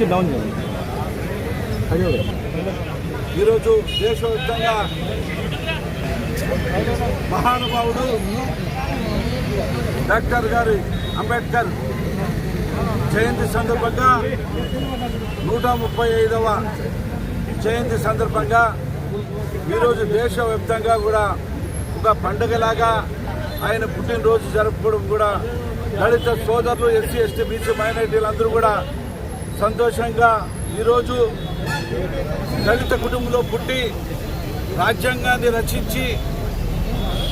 కొంచెం డౌన్ అదే ఈరోజు దేశవ్యాప్తంగా మహానుభావుడు డాక్టర్ గారి అంబేద్కర్ జయంతి సందర్భంగా నూట ముప్పై ఐదవ జయంతి సందర్భంగా ఈరోజు దేశవ్యాప్తంగా కూడా ఒక పండుగలాగా ఆయన పుట్టినరోజు జరుపుకోవడం కూడా దళిత సోదరులు ఎస్సీ ఎస్టీ బీసీ మైనారిటీలు అందరూ కూడా సంతోషంగా ఈరోజు దళిత కుటుంబంలో పుట్టి రాజ్యాంగాన్ని రచించి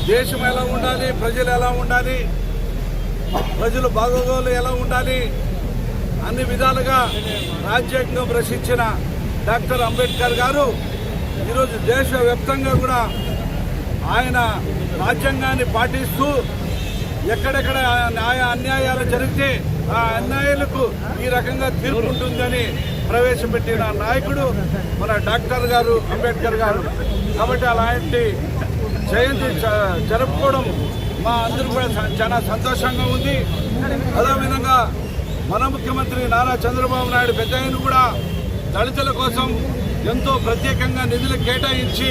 దేశం ఎలా ఉండాలి ప్రజలు ఎలా ఉండాలి ప్రజలు బాగోగులు ఎలా ఉండాలి అన్ని విధాలుగా రాజ్యాంగం రచించిన డాక్టర్ అంబేద్కర్ గారు ఈరోజు దేశవ్యాప్తంగా కూడా ఆయన రాజ్యాంగాన్ని పాటిస్తూ ఎక్కడెక్కడ న్యాయ అన్యాయాలు జరిగితే ఆ అన్యాయాలకు ఈ రకంగా తీర్పు ఉంటుందని ప్రవేశపెట్టిన నాయకుడు మన డాక్టర్ గారు అంబేద్కర్ గారు. కాబట్టి అలాంటి జయంతి జరుపుకోవడం మా అందరూ కూడా చాలా సంతోషంగా ఉంది. అదేవిధంగా మన ముఖ్యమంత్రి నారా చంద్రబాబు నాయుడు పెద్ద కూడా దళితుల కోసం ఎంతో ప్రత్యేకంగా నిధులు కేటాయించి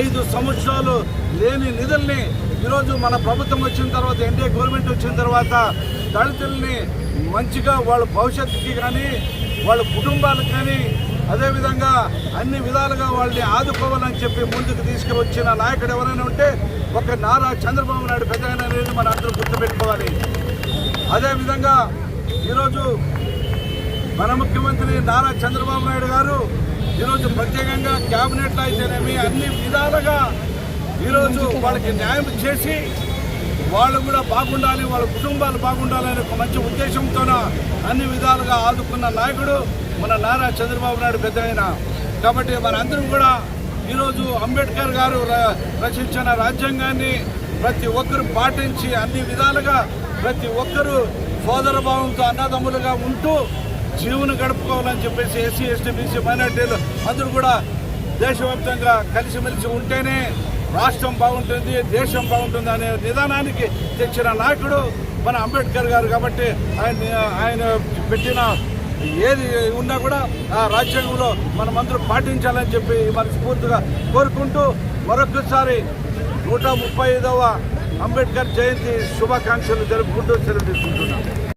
ఐదు సంవత్సరాలు లేని నిధుల్ని ఈరోజు మన ప్రభుత్వం వచ్చిన తర్వాత ఎన్డీఏ గవర్నమెంట్ వచ్చిన తర్వాత దళితుల్ని మంచిగా వాళ్ళ భవిష్యత్తుకి కానీ వాళ్ళ కుటుంబాలకు కానీ అదేవిధంగా అన్ని విధాలుగా వాళ్ళని ఆదుకోవాలని చెప్పి ముందుకు తీసుకువచ్చిన నాయకుడు ఎవరైనా ఉంటే ఒక నారా చంద్రబాబు నాయుడు పెద్ద అనేది మన అందరూ గుర్తుపెట్టుకోవాలి. అదేవిధంగా ఈరోజు మన ముఖ్యమంత్రి నారా చంద్రబాబు నాయుడు గారు ఈరోజు ప్రత్యేకంగా క్యాబినెట్లో అయితేనేమి అన్ని విధాలుగా ఈరోజు వాళ్ళకి న్యాయం చేసి వాళ్ళు కూడా బాగుండాలి వాళ్ళ కుటుంబాలు బాగుండాలనే ఒక మంచి ఉద్దేశంతోన అన్ని విధాలుగా ఆదుకున్న నాయకుడు మన నారా చంద్రబాబు నాయుడు పెద్ద ఆయన కాబట్టి మనందరం కూడా ఈరోజు అంబేద్కర్ గారు ర- రచించిన రాజ్యాంగాన్ని ప్రతి ఒక్కరు పాటించి అన్ని విధాలుగా ప్రతి ఒక్కరూ సోదర భావంతో అన్నదమ్ములుగా ఉంటూ జీవును గడుపుకోవాలని చెప్పేసి ఎస్సీ ఎస్టీ బీసీ మైనార్టీలు అందరూ కూడా దేశవ్యాప్తంగా కలిసిమెలిసి ఉంటేనే రాష్ట్రం బాగుంటుంది దేశం బాగుంటుంది అనే నిదానానికి తెచ్చిన నాయకుడు మన అంబేద్కర్ గారు కాబట్టి ఆయన ఆయన పెట్టిన ఏది ఉన్నా కూడా ఆ రాజ్యాంగంలో మనమందరూ పాటించాలని చెప్పి మనస్ఫూర్తిగా కోరుకుంటూ మరొకసారి నూట ముప్పై ఐదవ అంబేద్కర్ జయంతి శుభాకాంక్షలు జరుపుకుంటూ సెలవు తీసుకుంటున్నాం.